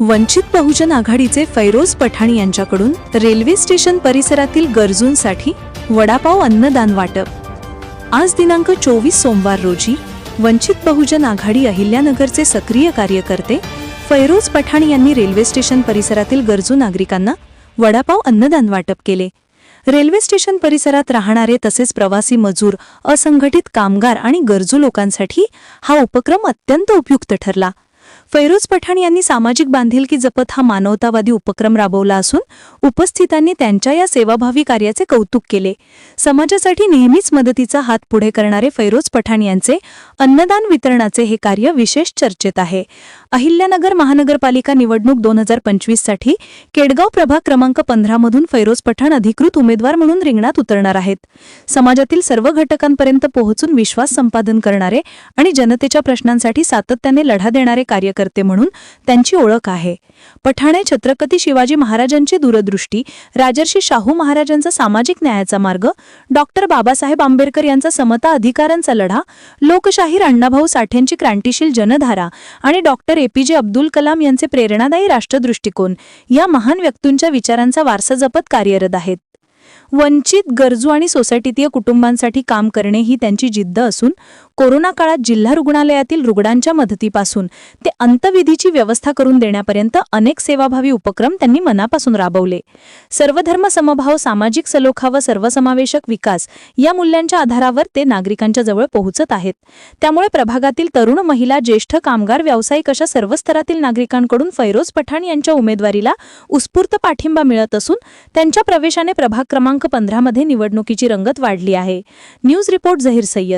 वंचित बहुजन आघाडीचे फैरोज पठाणी यांच्याकडून railway station परिसरातील गरजूंसाठी वडापाव अन्नदान वाटप. आज दिनांक चोवीस सोमवार रोजी वंचित बहुजन आघाडी अहिल्यानगरचे सक्रिय कार्यकर्ते फैरोज पठाणी यांनी रेल्वे स्टेशन परिसरातील गरजू नागरिकांना वडापाव अन्नदान वाटप केले. रेल्वे स्टेशन परिसरात राहणारे तसेच प्रवासी मजूर असंघटित कामगार आणि गरजू लोकांसाठी हा उपक्रम अत्यंत उपयुक्त ठरला. फैरोज पठाण यांनी सामाजिक बांधिलकी जपत हा मानवतावादी उपक्रम राबवला असून उपस्थितांनी त्यांच्या या सेवाभावी कार्याचे कौतुक केले. समाजासाठी नेहमीच मदतीचा हात पुढे करणारे फैरोज पठाण यांचे अन्नदान वितरणाचे हे कार्य विशेष चर्चेत आहे. अहिल्यानगर महानगरपालिका निवडणूक दोन हजार पंचवीससाठी केडगाव प्रभाग क्रमांक पंधरामधून फैरोज पठाण अधिकृत उमेदवार म्हणून रिंगणात उतरणार आहेत. समाजातील सर्व घटकांपर्यंत पोहोचून विश्वास संपादन करणारे आणि जनतेच्या प्रश्नांसाठी सातत्याने लढा देणारे कार्यकर्ते म्हणून त्यांची ओळख आहे. पठाणे छत्रपती शिवाजी महाराजांची दूरदृष्टी राजर्षी शाहू महाराजांचा सामाजिक न्यायाचा मार्ग डॉक्टर बाबासाहेब आंबेडकर यांचा समता अधिकारांचा लढा लोकशाहीर अण्णाभाऊ साठेंची क्रांतिशील जनधारा आणि डॉक्टर एपीजे अब्दुल कलाम यांचे प्रेरणादायी राष्ट्रदृष्टिकोन या महान व्यक्तींच्या विचारांचा वारसा जपत कार्यरत आहेत. वंचित गरजू आणि सोसायटीतीय कुटुंबांसाठी काम करणे ही त्यांची जिद्द असून कोरोना काळात जिल्हा रुग्णालयातील रुग्णांच्या मदतीपासून ते अंतविधीची व्यवस्था करून देण्यापर्यंत अनेक सेवाभावी उपक्रम त्यांनी मनापासून राबवले. सर्वधर्म समभाव सामाजिक सलोखा व सर्वसमावेशक विकास या मूल्यांच्या आधारावर ते नागरिकांच्या जवळ पोहोचत आहेत. त्यामुळे प्रभागातील तरुण महिला ज्येष्ठ कामगार व्यावसायिक अशा सर्व स्तरातील नागरिकांकडून फैरोज पठाण यांच्या उमेदवारीला उत्स्फूर्त पाठिंबा मिळत असून त्यांच्या प्रवेशाने प्रभाग क्रमांक पंधरामध्ये निवडणुकीची रंगत वाढली आहे. News report Zaheer Sayyed.